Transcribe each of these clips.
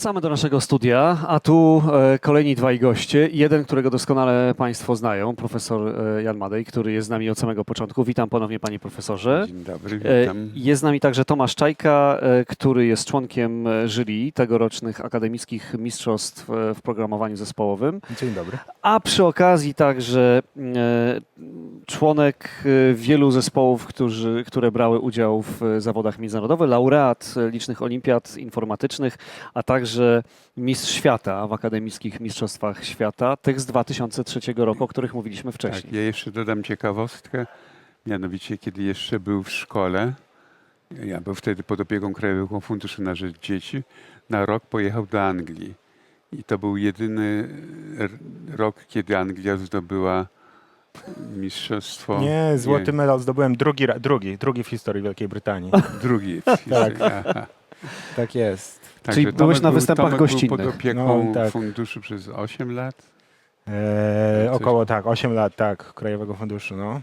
Wracamy do naszego studia, a tu e, kolejni dwaj goście. Jeden, którego doskonale Państwo znają, profesor e, Jan Madej, który jest z nami od samego początku. Witam ponownie, panie profesorze. Dzień dobry, E, witam. Jest z nami także Tomasz Czajka, który jest członkiem jury tegorocznych akademickich mistrzostw w programowaniu zespołowym, Dzień dobry. a przy okazji także członek e, wielu zespołów, którzy, które brały udział w e, zawodach międzynarodowych, laureat licznych olimpiad informatycznych, a także mistrz świata w akademickich mistrzostwach świata, tych z 2003 roku, o których mówiliśmy Tak, wcześniej. ja jeszcze dodam ciekawostkę, mianowicie kiedy jeszcze był w szkole, ja był wtedy pod opieką Krajowego Funduszu na Rzecz Dzieci, na rok pojechał do Anglii. I to był jedyny rok, kiedy Anglia zdobyła mistrzostwo. Nie, złoty medal zdobyłem drugi, ra- drugi, drugi w historii Wielkiej Brytanii. Drugi. Tak. Tak jest. Także Czyli byłeś na występach Tomek był gościnnych. pod opieką No, tak. funduszu przez 8 lat. E, Coś- około tak, 8 lat, tak, Krajowego Funduszu, no.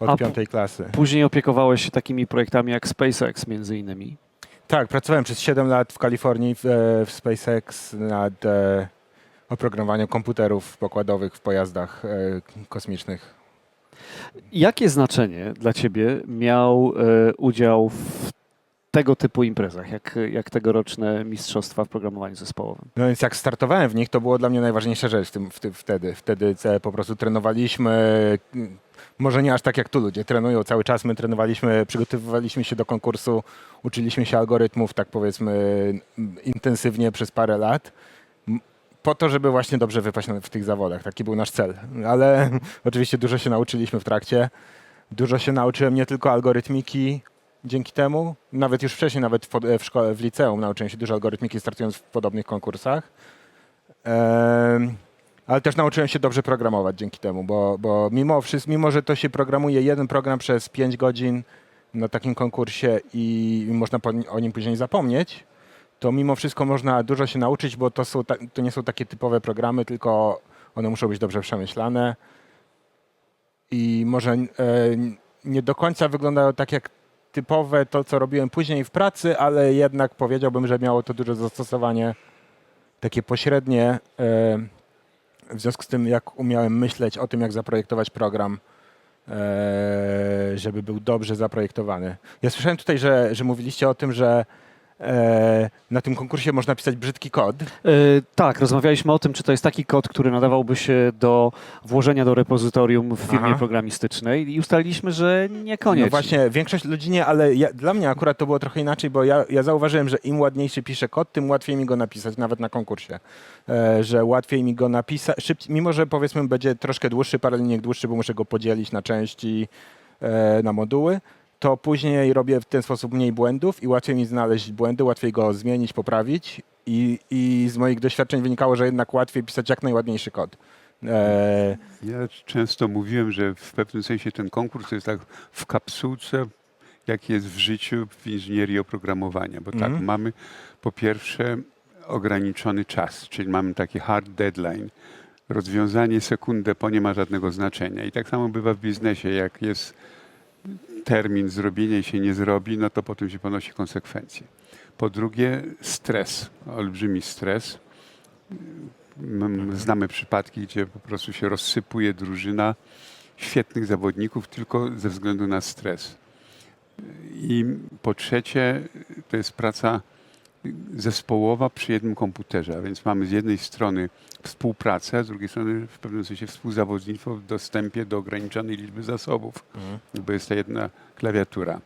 Od A piątej klasy. Później opiekowałeś się takimi projektami jak SpaceX między innymi. Tak, pracowałem przez 7 lat w Kalifornii w, e, w SpaceX nad e, oprogramowaniem komputerów pokładowych w pojazdach e, kosmicznych. Jakie znaczenie dla Ciebie miał e, udział w tego typu imprezach, jak, jak tegoroczne mistrzostwa w programowaniu zespołowym? No więc jak startowałem w nich, to było dla mnie najważniejsza rzecz w tym, w wtedy. Wtedy po prostu trenowaliśmy, może nie aż tak jak tu ludzie trenują cały czas, my trenowaliśmy, przygotowywaliśmy się do konkursu, uczyliśmy się algorytmów, tak powiedzmy, intensywnie przez parę lat. Po to, żeby właśnie dobrze wypaść w tych zawodach. Taki był nasz cel. Ale oczywiście dużo się nauczyliśmy w trakcie. Dużo się nauczyłem nie tylko algorytmiki dzięki temu, nawet już wcześniej, nawet w, w szkole, w liceum nauczyłem się dużo algorytmiki startując w podobnych konkursach. Ale też nauczyłem się dobrze programować dzięki temu, bo, bo mimo, wszystko, mimo, że to się programuje jeden program przez 5 godzin na takim konkursie i można o nim później zapomnieć, to mimo wszystko można dużo się nauczyć, bo to, są to nie są takie typowe programy, tylko one muszą być dobrze przemyślane i może e, nie do końca wyglądają tak jak typowe to, co robiłem później w pracy, ale jednak powiedziałbym, że miało to duże zastosowanie takie pośrednie e, w związku z tym, jak umiałem myśleć o tym, jak zaprojektować program, e, żeby był dobrze zaprojektowany. Ja słyszałem tutaj, że, że mówiliście o tym, że na tym konkursie można pisać brzydki kod. E, tak, rozmawialiśmy o tym, czy to jest taki kod, który nadawałby się do włożenia do repozytorium w firmie Aha. programistycznej i ustaliliśmy, że niekoniecznie. No właśnie, większość ludzi nie, ale ja, dla mnie akurat to było trochę inaczej, bo ja, ja zauważyłem, że im ładniejszy piszę kod, tym łatwiej mi go napisać, nawet na konkursie. E, że łatwiej mi go napisać, szybciej, mimo że powiedzmy będzie troszkę dłuższy, parę linijek dłuższy, bo muszę go podzielić na części, e, na moduły, to później robię w ten sposób mniej błędów i łatwiej mi znaleźć błędy, łatwiej go zmienić, poprawić i, i z moich doświadczeń wynikało, że jednak łatwiej pisać jak najładniejszy kod. E, Ja często mówiłem, że w pewnym sensie ten konkurs jest tak w kapsułce, jak jest w życiu w inżynierii oprogramowania, bo tak, Mhm. mamy po pierwsze ograniczony czas, czyli mamy taki hard deadline. Rozwiązanie sekundę po nie ma żadnego znaczenia. I tak samo bywa w biznesie, jak jest termin zrobienia i się nie zrobi, no to potem się ponosi konsekwencje. Po drugie, stres, olbrzymi stres. Znamy przypadki, gdzie po prostu się rozsypuje drużyna świetnych zawodników tylko ze względu na stres. I po trzecie, to jest praca zespołowa przy jednym komputerze, a więc mamy z jednej strony współpracę, a z drugiej strony w pewnym sensie współzawodnictwo w dostępie do ograniczonej liczby zasobów, bo jest ta jedna klawiatura.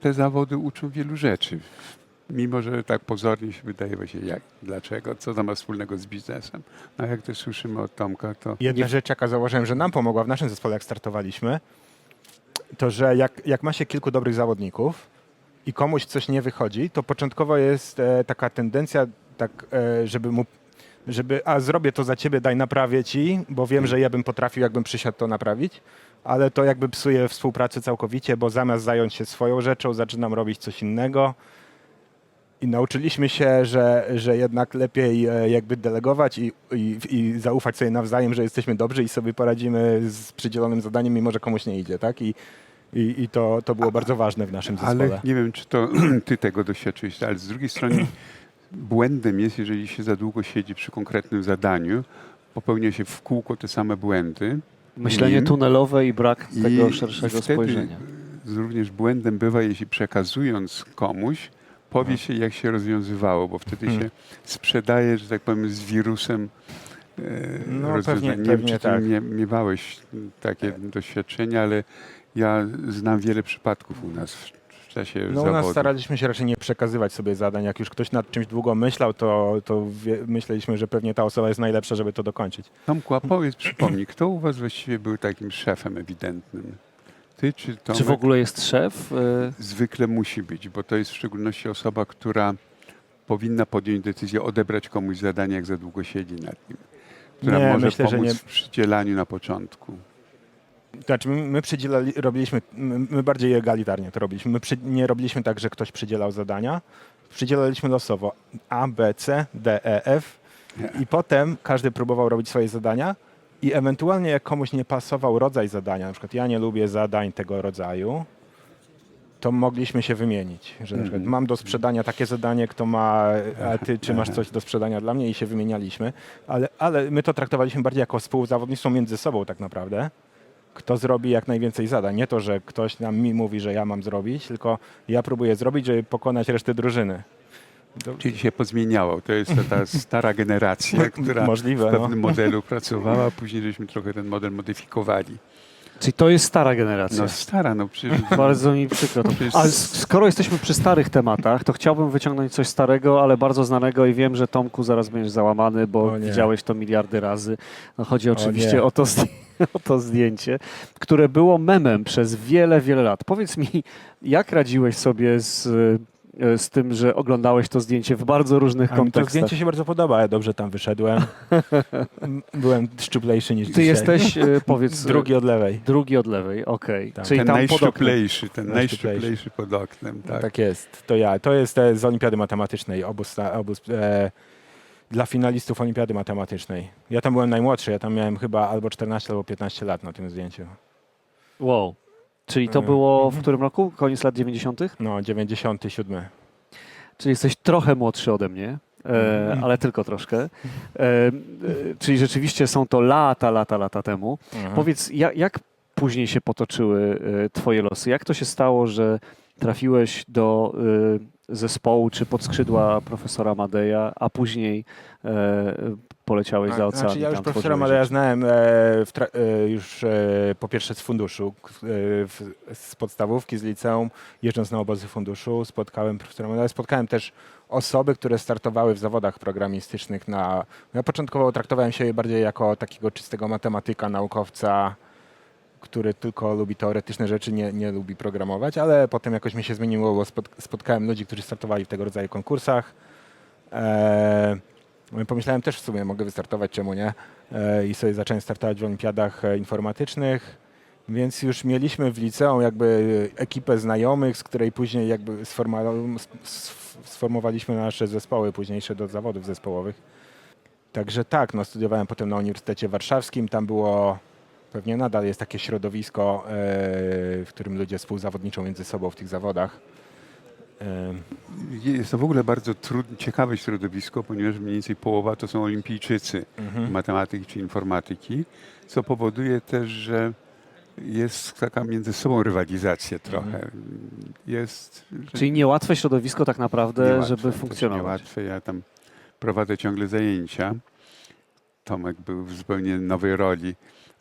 Te zawody uczą wielu rzeczy, mimo że tak pozornie się wydaje właśnie jak, dlaczego, co to ma wspólnego z biznesem. A jak też słyszymy od Tomka, to Jedna rzecz, jaka zauważyłem, że nam pomogła w naszym zespole, jak startowaliśmy, to że jak, jak ma się kilku dobrych zawodników i komuś coś nie wychodzi, to początkowo jest e, taka tendencja, tak, e, żeby mu, żeby, a zrobię to za ciebie, daj naprawię ci, bo wiem, że ja bym potrafił, jakbym przysiadł to naprawić, ale to jakby psuje współpracę całkowicie, bo zamiast zająć się swoją rzeczą, zaczynam robić coś innego. I nauczyliśmy się, że, że jednak lepiej e, jakby delegować i, i, i zaufać sobie nawzajem, że jesteśmy dobrzy i sobie poradzimy z przydzielonym zadaniem, mimo że komuś nie idzie, tak? I, i, i to, to było bardzo ważne w naszym zespole. Ale nie wiem, czy to ty tego doświadczyłeś, ale z drugiej strony błędem jest, jeżeli się za długo siedzi przy konkretnym zadaniu, popełnia się w kółko te same błędy. Myślenie nim. tunelowe i brak I- tego i szerszego spojrzenia. z- Również błędem bywa, jeśli przekazując komuś, powie się, jak się rozwiązywało, bo wtedy Hmm. się sprzedaje, że tak powiem, z wirusem e, No, pewnie- Nie wiem, pewnie czy ty tak. mie- miewałeś takie doświadczenia, ale ja znam wiele przypadków u nas czasie No u nas zawodu. staraliśmy się raczej nie przekazywać sobie zadań. Jak już ktoś nad czymś długo myślał, to, to wie, myśleliśmy, że pewnie ta osoba jest najlepsza, żeby to dokończyć. Tomku, a powiedz, przypomnij, kto u was właściwie był takim szefem ewidentnym? Ty czy Tomek? Czy w ogóle jest szef? Y, zwykle musi być, bo to jest w szczególności osoba, która powinna podjąć decyzję odebrać komuś zadanie, jak za długo siedzi nad nim. Która Nie, może myślę, że pomóc nie. w przydzielaniu na początku. Znaczy, my, my przydzielali, robiliśmy, my, my bardziej egalitarnie to robiliśmy. My przy, nie robiliśmy tak, że ktoś przydzielał zadania. Przydzielaliśmy losowo A, B, C, D, E, F i potem każdy próbował robić swoje zadania i ewentualnie jak komuś nie pasował rodzaj zadania, na przykład ja nie lubię zadań tego rodzaju, to mogliśmy się wymienić, że na przykład Mhm. mam do sprzedania takie zadanie, kto ma, a ty czy masz coś do sprzedania dla mnie i się wymienialiśmy, ale, ale my to traktowaliśmy bardziej jako współzawodnictwo między sobą tak naprawdę kto zrobi jak najwięcej zadań. Nie to, że ktoś nam mi mówi, że ja mam zrobić, tylko ja próbuję zrobić, żeby pokonać resztę drużyny. To, Czyli się pozmieniało. To jest ta, ta stara generacja, która Możliwe, w no. pewnym modelu pracowała, a później żeśmy trochę ten model modyfikowali. czyli to jest stara generacja. No stara, no przecież... Bardzo mi przykro. To. Ale skoro jesteśmy przy starych tematach, to chciałbym wyciągnąć coś starego, ale bardzo znanego i wiem, że Tomku zaraz będziesz załamany, bo O widziałeś to miliardy razy. No, chodzi O oczywiście nie. o to, o to zdjęcie, które było memem przez wiele, wiele lat. Powiedz mi, jak radziłeś sobie z, e, z tym, że oglądałeś to zdjęcie w bardzo różnych A mi to kontekstach? zdjęcie się bardzo podoba, ja dobrze tam wyszedłem. Byłem szczuplejszy niż Ty dzisiaj. jesteś, e, powiedz... e, Drugi od lewej. Drugi od lewej, okej. Tak. Czyli ten tam pod oknem. najszczuplejszy, ten Najszczuplejszy. najszczuplejszy pod oknem. Tak. Tak. jest, to ja. To jest z Olimpiady Matematycznej, obóz, obóz e, dla finalistów Olimpiady Matematycznej. Ja tam byłem najmłodszy, ja tam miałem chyba albo 14, albo 15 lat na tym zdjęciu. Wow. Czyli to Mhm. było w którym roku? Koniec lat 90.? No, 97. Czyli jesteś trochę młodszy ode mnie, e, Mhm. ale tylko troszkę. E, e, czyli rzeczywiście są to lata, lata, lata temu. Mhm. Powiedz, jak, jak później się potoczyły e, twoje losy? Jak to się stało, że trafiłeś do e, zespołu czy pod skrzydła profesora Madeja, a później e, poleciałeś za A- ocean? Znaczy ja już profesora rzeczy? znałem e, w tra- e, już e, po pierwsze z funduszu, k- e, w, z podstawówki, z liceum, jeżdżąc na obozy funduszu, spotkałem profesora Maleja. Spotkałem też osoby, które startowały w zawodach programistycznych. Na, ja początkowo traktowałem się bardziej jako takiego czystego matematyka, naukowca, który tylko lubi teoretyczne rzeczy, nie, nie lubi programować, ale potem jakoś mi się zmieniło, bo spot, spotkałem ludzi, którzy startowali w tego rodzaju konkursach. E, no pomyślałem też w sumie, mogę wystartować, czemu nie? E, I sobie zacząłem startować w olimpiadach e, informatycznych, więc już mieliśmy w liceum jakby ekipę znajomych, z której później jakby sformowaliśmy nasze zespoły późniejsze do zawodów zespołowych. Także tak, no studiowałem potem na Uniwersytecie Warszawskim, tam było, pewnie nadal jest takie środowisko, e, w którym ludzie współzawodniczą między sobą w tych zawodach. E, Jest to w ogóle bardzo trudne, ciekawe środowisko, ponieważ mniej więcej połowa to są olimpijczycy mhm. matematyki czy informatyki, co powoduje też, że jest taka między sobą rywalizacja trochę. Jest, że Czyli niełatwe środowisko tak naprawdę, niełatwe, żeby funkcjonować. Niełatwe. Ja tam prowadzę ciągle zajęcia. Tomek był w zupełnie nowej roli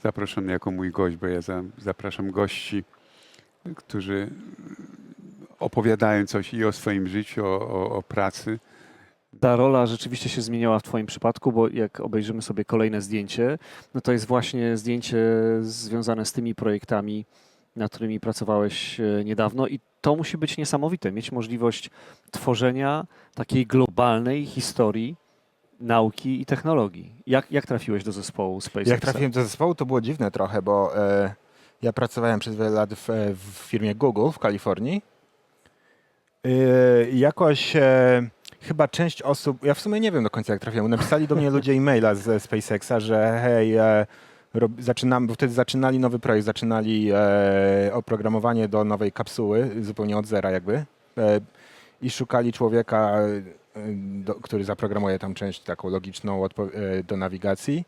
zaproszony jako mój gość, bo ja za, zapraszam gości, którzy opowiadają coś i o swoim życiu, o, o, o pracy. Ta rola rzeczywiście się zmieniała w Twoim przypadku, bo jak obejrzymy sobie kolejne zdjęcie, no to jest właśnie zdjęcie związane z tymi projektami, nad którymi pracowałeś e, niedawno i to musi być niesamowite, mieć możliwość tworzenia takiej globalnej historii nauki i technologii. Jak, jak trafiłeś do zespołu SpaceX? Jak trafiłem do zespołu, to było dziwne trochę, bo e, ja pracowałem przez wiele lat w, e, w firmie Google w Kalifornii. E, jakoś e, chyba część osób, ja w sumie nie wiem do końca jak trafiłem, napisali do mnie ludzie e-maila z SpaceXa, że hej, e, rob, zaczynamy, bo wtedy zaczynali nowy projekt, zaczynali e, oprogramowanie do nowej kapsuły, zupełnie od zera jakby. E, I szukali człowieka do, który zaprogramuje tam część taką logiczną e, do nawigacji.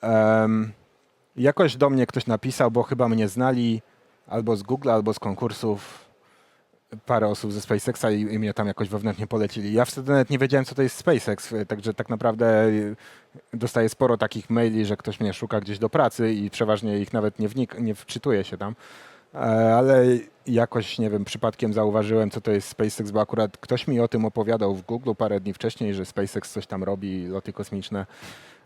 Em, jakoś do mnie ktoś napisał, bo chyba mnie znali albo z Google, albo z konkursów parę osób ze SpaceXa i, i mnie tam jakoś wewnętrznie polecili. Ja wtedy nawet nie wiedziałem, co to jest SpaceX, y, także tak naprawdę y, dostaję sporo takich maili, że ktoś mnie szuka gdzieś do pracy i przeważnie ich nawet nie, wnik- nie wczytuję się tam. E, Ale jakoś, nie wiem, przypadkiem zauważyłem, co to jest SpaceX, bo akurat ktoś mi o tym opowiadał w Google parę dni wcześniej, że SpaceX coś tam robi, loty kosmiczne.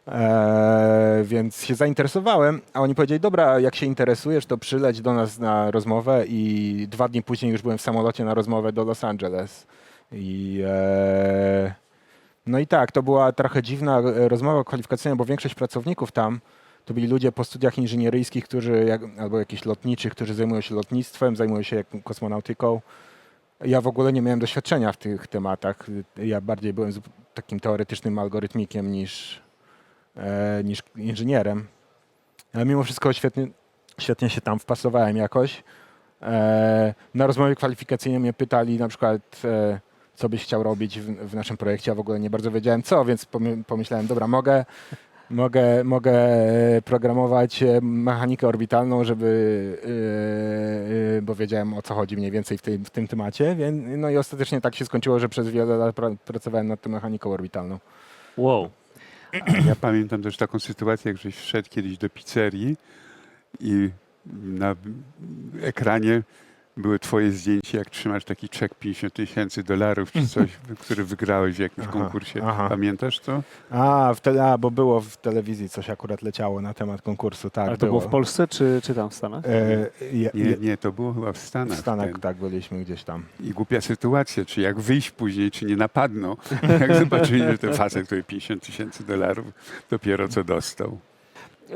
Eee, więc się zainteresowałem, a oni powiedzieli, dobra, jak się interesujesz, to przyleć do nas na rozmowę i dwa dni później już byłem w samolocie na rozmowę do Los Angeles. I, eee, no i tak, to była trochę dziwna e, rozmowa kwalifikacyjna, bo większość pracowników tam to byli ludzie po studiach inżynieryjskich, którzy, jak, albo jakichś lotniczych, którzy zajmują się lotnictwem, zajmują się kosmonautyką. Ja w ogóle nie miałem doświadczenia w tych tematach. Ja bardziej byłem takim teoretycznym algorytmikiem niż, e, niż inżynierem. Ale mimo wszystko świetnie, świetnie się tam wpasowałem jakoś. E, na rozmowie kwalifikacyjnej mnie pytali na przykład, e, co byś chciał robić w, w naszym projekcie. Ja w ogóle nie bardzo wiedziałem co, więc pomy- pomyślałem, dobra, mogę, mogę, mogę e, programować e, mechanikę orbitalną, żeby, e, bo wiedziałem o co chodzi mniej więcej w, tej, w tym temacie. Więc, no i ostatecznie tak się skończyło, że przez wiele lat pra, pracowałem nad tą mechaniką orbitalną. Wow. Ja pamiętam też taką sytuację, jak żeś wszedł kiedyś do pizzerii i na ekranie były twoje zdjęcie, jak trzymasz taki czek 50 tysięcy dolarów czy coś, który wygrałeś w jakimś Aha, konkursie. aha. Pamiętasz to? A, w tele, a, bo było w telewizji coś akurat leciało na temat konkursu, tak. Ale to było w Polsce czy, czy tam w Stanach? E, je, Nie, je, nie, to było chyba w w Stanach. Stanach, ten. tak, byliśmy gdzieś tam. I głupia sytuacja, czy jak wyjść później, czy nie napadną, jak zobaczyli, że ten facet, który 50 tysięcy dolarów dopiero co dostał.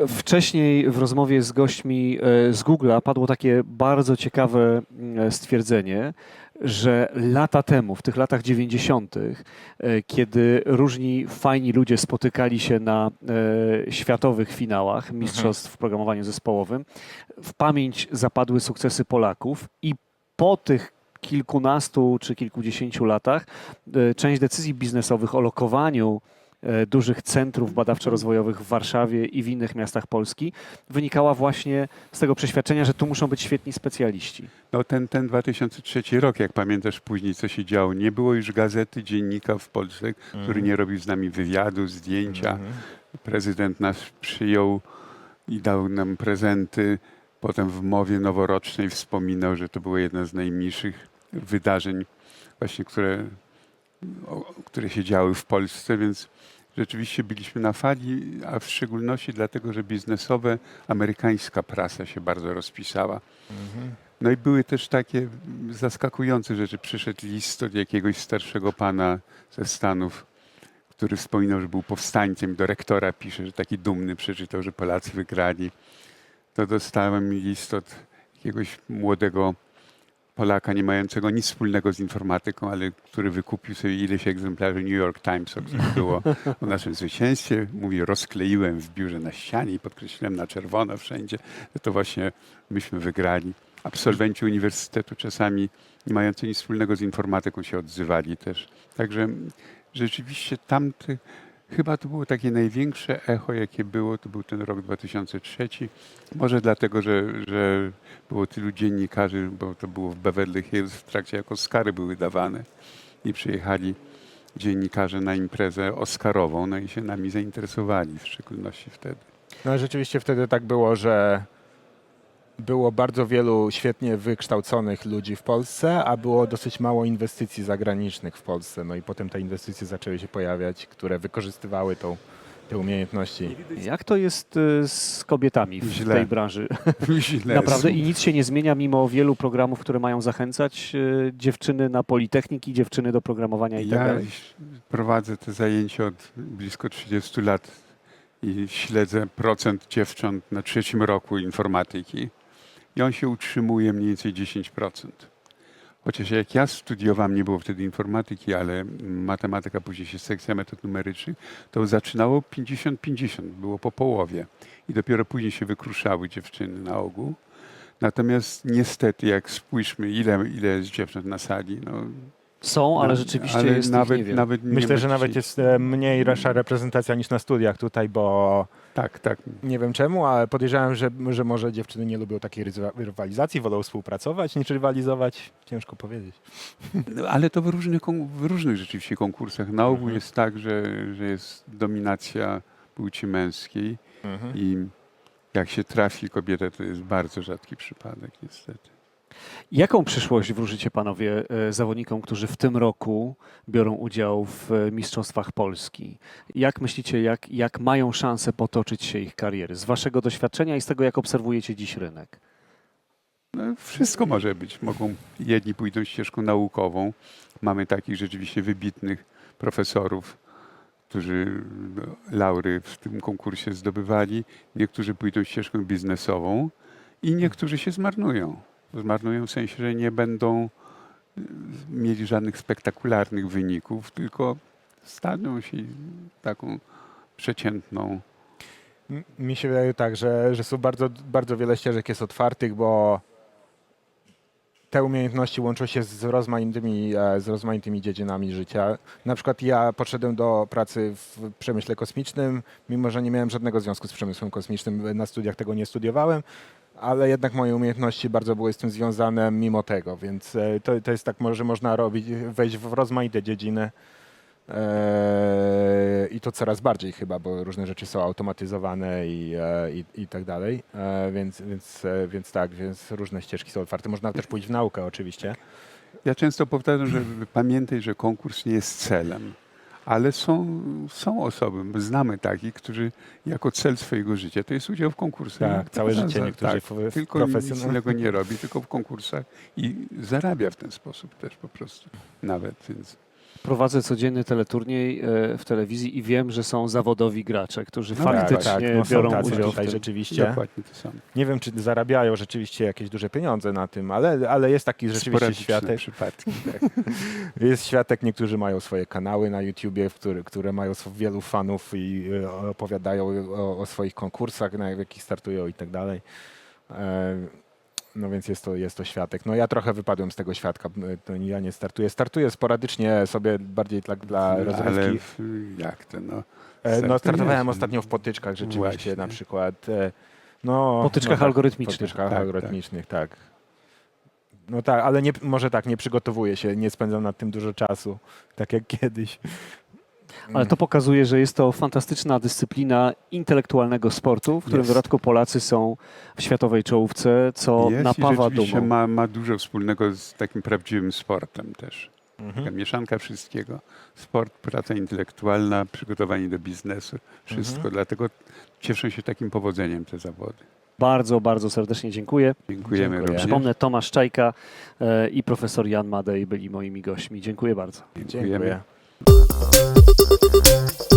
Wcześniej w rozmowie z gośćmi e, z Google'a padło takie bardzo ciekawe stwierdzenie, że lata temu, w tych latach 90., e, kiedy różni fajni ludzie spotykali się na e, światowych finałach mistrzostw w programowaniu zespołowym, w pamięć zapadły sukcesy Polaków i po tych kilkunastu czy kilkudziesięciu latach e, część decyzji biznesowych o lokowaniu dużych centrów badawczo-rozwojowych w Warszawie i w innych miastach Polski wynikała właśnie z tego przeświadczenia, że tu muszą być świetni specjaliści. No ten, ten 2003 rok, jak pamiętasz później, co się działo, nie było już gazety, dziennika w Polsce, który nie robił z nami wywiadu, zdjęcia. Mhm. Prezydent nas przyjął i dał nam prezenty. Potem w mowie noworocznej wspominał, że to było jedno z najmniejszych wydarzeń, właśnie które, o, które się działy w Polsce, więc rzeczywiście byliśmy na fali, a w szczególności dlatego, że biznesowe amerykańska prasa się bardzo rozpisała. Mhm. No i były też takie zaskakujące rzeczy. Przyszedł list od jakiegoś starszego pana ze Stanów, który wspominał, że był powstańcem. Do rektora pisze, że taki dumny przeczytał, że Polacy wygrali. To dostałem list od jakiegoś młodego Polaka, nie mającego nic wspólnego z informatyką, ale który wykupił sobie ileś egzemplarzy New York Times, o którym było o naszym zwycięstwie. Mówi, rozkleiłem w biurze na ścianie i podkreśliłem na czerwono wszędzie, że to właśnie myśmy wygrali. Absolwenci uniwersytetu czasami nie mający nic wspólnego z informatyką się odzywali też. Także rzeczywiście tamty, chyba to było takie największe echo, jakie było, to był ten rok 2003. Może dlatego, że, że było tylu dziennikarzy, bo to było w Beverly Hills w trakcie, jak Oscary były dawane i przyjechali dziennikarze na imprezę Oscarową, no i się nami zainteresowali, w szczególności wtedy. No rzeczywiście wtedy tak było, że było bardzo wielu świetnie wykształconych ludzi w Polsce, a było dosyć mało inwestycji zagranicznych w Polsce. No i potem te inwestycje zaczęły się pojawiać, które wykorzystywały tą, te umiejętności. Jak to jest y, z kobietami w Źle. tej branży? Źle Naprawdę i nic się nie zmienia mimo wielu programów, które mają zachęcać y, dziewczyny na politechniki, dziewczyny do programowania i tak Ja dalej. prowadzę te zajęcia od blisko 30 lat i śledzę procent dziewcząt na trzecim roku informatyki i on się utrzymuje mniej więcej 10%. Chociaż jak ja studiowałem, nie było wtedy informatyki, ale matematyka, później się sekcja metod numerycznych, to zaczynało 50-50, było po połowie. I dopiero później się wykruszały dziewczyny na ogół. Natomiast niestety, jak spójrzmy, ile, ile jest dziewcząt na sali, no Są, ale Na- rzeczywiście ale jest nawet, ich niewiele. nawet nie Myślę, że nawet jest e, mniejsza reprezentacja niż na studiach tutaj, bo Tak, tak. nie wiem czemu, ale podejrzewam, że, że może dziewczyny nie lubią takiej rywalizacji, wolą współpracować niż rywalizować. Ciężko powiedzieć. No, ale to w w różnych rzeczywiście konkursach. Na ogół Mhm. jest tak, że, że jest dominacja płci męskiej i jak się trafi kobietę, to jest bardzo rzadki przypadek niestety. Jaką przyszłość wróżycie panowie e, zawodnikom, którzy w tym roku biorą udział w e, Mistrzostwach Polski? Jak myślicie, jak, jak mają szansę potoczyć się ich kariery? Z waszego doświadczenia i z tego, jak obserwujecie dziś rynek? No, wszystko może być. Mogą, jedni pójdą ścieżką naukową. Mamy takich rzeczywiście wybitnych profesorów, którzy no, laury w tym konkursie zdobywali. Niektórzy pójdą ścieżką biznesową i niektórzy się zmarnują. Zmarnują w sensie, że nie będą y, mieli żadnych spektakularnych wyników, tylko staną się taką przeciętną Mi się wydaje tak, że, że są bardzo, bardzo wiele ścieżek jest otwartych, bo te umiejętności łączą się z rozmaitymi, e, z rozmaitymi dziedzinami życia. Na przykład ja podszedłem do pracy w przemyśle kosmicznym, mimo że nie miałem żadnego związku z przemysłem kosmicznym, na studiach tego nie studiowałem, ale jednak moje umiejętności bardzo były z tym związane mimo tego, więc e, to, to jest tak, że można robić, wejść w rozmaite dziedziny. Eee, I to coraz bardziej chyba, bo różne rzeczy są automatyzowane i, e, i, i tak dalej. E, Więc, więc, e, więc tak, więc różne ścieżki są otwarte. Można też pójść w naukę oczywiście. Ja często powtarzam, że pamiętaj, że konkurs nie jest celem, ale są, są osoby, znamy takich, którzy jako cel swojego życia to jest udział w konkursach. Tak, całe Za- życie za- niektórzy tak, w, tylko nic profesjonal- innego nie robi, tylko w konkursach i zarabia w ten sposób też po prostu nawet, więc Prowadzę codzienny teleturniej e, w telewizji i wiem, że są zawodowi gracze, którzy No faktycznie tak, tak, no są biorą tacy udział w tutaj tym. rzeczywiście. dokładnie to samo. Nie wiem, czy zarabiają rzeczywiście jakieś duże pieniądze na tym, ale, ale jest taki rzeczywiście światek. przypadki. Tak. Jest światek, niektórzy mają swoje kanały na YouTubie, w który, które mają wielu fanów i e, opowiadają o, o swoich konkursach, na jakich startują i tak dalej. No więc jest to, jest to światek. No ja trochę wypadłem z tego świadka, e, to ja nie startuję. Startuję sporadycznie sobie bardziej tak dla ale rozrywki. jak to no? E, No startowałem ostatnio w potyczkach rzeczywiście Właśnie. na przykład. e, No, Potyczkach no tak, algorytmicznych. Potyczkach Tak, algorytmicznych, tak. No tak, ale nie, może tak, nie przygotowuję się, nie spędzam nad tym dużo czasu, tak jak kiedyś. Ale to pokazuje, że jest to fantastyczna dyscyplina intelektualnego sportu, w którym w Jest. dodatku Polacy są w światowej czołówce, co jest i napawa rzeczywiście dumą. ma, ma dużo wspólnego z takim prawdziwym sportem też. Mhm. Taka mieszanka wszystkiego. Sport, praca intelektualna, przygotowanie do biznesu, wszystko. Mhm. Dlatego cieszą się takim powodzeniem te zawody. Bardzo, bardzo serdecznie dziękuję. Dziękujemy Dziękuję. również. Przypomnę, Tomasz Czajka e, i profesor Jan Madej byli moimi gośćmi. Dziękuję bardzo. Dziękuję. ブブブブ。